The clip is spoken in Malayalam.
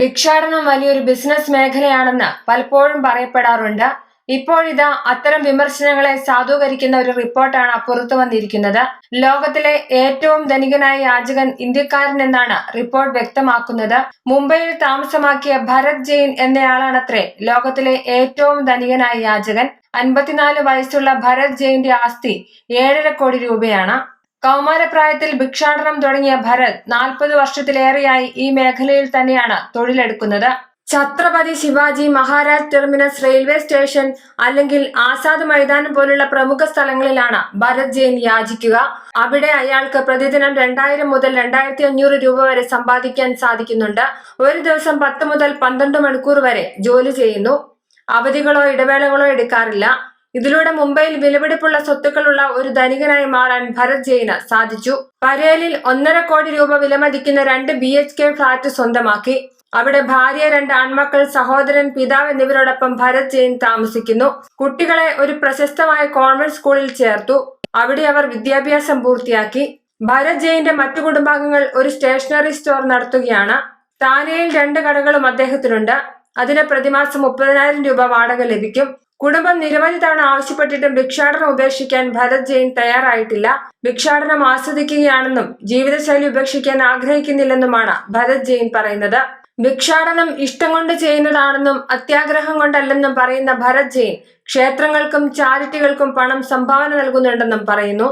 ഭിക്ഷാടനം വലിയൊരു ബിസിനസ് മേഖലയാണെന്ന് പലപ്പോഴും പറയപ്പെടാറുണ്ട്. ഇപ്പോഴിതാ അത്തരം വിമർശനങ്ങളെ സാധൂകരിക്കുന്ന ഒരു റിപ്പോർട്ടാണ് പുറത്തു വന്നിരിക്കുന്നത്. ലോകത്തിലെ ഏറ്റവും ധനികനായ യാചകൻ ഇന്ത്യക്കാരൻ എന്നാണ് റിപ്പോർട്ട് വ്യക്തമാക്കുന്നത്. മുംബൈയിൽ താമസമാക്കിയ ഭരത് ജെയിൻ എന്നയാളാണത്രേ ലോകത്തിലെ ഏറ്റവും ധനികനായ യാചകൻ. അൻപത്തിനാല് വയസ്സുള്ള ഭരത് ജെയിന്റെ ആസ്തി ഏഴര കോടി രൂപയാണ്. കൗമാരപ്രായത്തിൽ ഭിക്ഷാടനം തുടങ്ങിയ ഭരത് നാൽപ്പത് വർഷത്തിലേറെയായി ഈ മേഖലയിൽ തന്നെയാണ് തൊഴിലെടുക്കുന്നത്. Chhatrapati Shivaji Maharaj terminus railway station അല്ലെങ്കിൽ ആസാദ് മൈതാനം പോലുള്ള പ്രമുഖ സ്ഥലങ്ങളിലാണ് ഭരത് ജെയിൻ യാചിക്കുക. അവിടെ അയാൾക്ക് പ്രതിദിനം രണ്ടായിരം മുതൽ രണ്ടായിരത്തി അഞ്ഞൂറ് രൂപ വരെ സമ്പാദിക്കാൻ സാധിക്കുന്നുണ്ട്. ഒരു ദിവസം പത്ത് മുതൽ പന്ത്രണ്ട് മണിക്കൂർ വരെ ജോലി ചെയ്യുന്നു. അവധികളോ ഇടവേളകളോ എടുക്കാറില്ല. ഇതിലൂടെ മുംബൈയിൽ വിലപിടിപ്പുള്ള സ്വത്തുക്കളുള്ള ഒരു ധനികനായി മാറാൻ ഭരത് ജെയിന് സാധിച്ചു. പരേലിൽ ഒന്നര കോടി രൂപ വിലമതിക്കുന്ന രണ്ട് ബി എച്ച് കെ ഫ്ളാറ്റ് സ്വന്തമാക്കി. അവിടെ ഭാര്യ രണ്ട് ആൺമക്കൾ സഹോദരൻ പിതാവ് എന്നിവരോടൊപ്പം ഭരത് ജെയിൻ താമസിക്കുന്നു. കുട്ടികളെ ഒരു പ്രശസ്തമായ കോൺവെന്റ് സ്കൂളിൽ ചേർത്തു. അവിടെ അവർ വിദ്യാഭ്യാസം പൂർത്തിയാക്കി. ഭരത് ജെയിന്റെ മറ്റു കുടുംബാംഗങ്ങൾ ഒരു സ്റ്റേഷനറി സ്റ്റോർ നടത്തുകയാണ്. താനെയിൽ രണ്ട് കടകളും അദ്ദേഹത്തിനുണ്ട്. അതിന് പ്രതിമാസം മുപ്പതിനായിരം രൂപ വാടക ലഭിക്കും. കുടുംബം നിരവധി തവണ ആവശ്യപ്പെട്ടിട്ടും ഭിക്ഷാടനം ഉപേക്ഷിക്കാൻ ഭരത് ജെയിൻ തയ്യാറായിട്ടില്ല. ഭിക്ഷാടനം ആസ്വദിക്കുകയാണെന്നും ജീവിതശൈലി ഉപേക്ഷിക്കാൻ ആഗ്രഹിക്കുന്നില്ലെന്നുമാണ് ഭരത് ജെയിൻ പറയുന്നത്. ഭിക്ഷാടനം ഇഷ്ടം കൊണ്ട് ചെയ്യുന്നതാണെന്നും അത്യാഗ്രഹം കൊണ്ടല്ലെന്നും പറയുന്ന ഭരത് ജെയിൻ ക്ഷേത്രങ്ങൾക്കും ചാരിറ്റികൾക്കും പണം സംഭാവന നൽകുന്നുണ്ടെന്നും പറയുന്നു.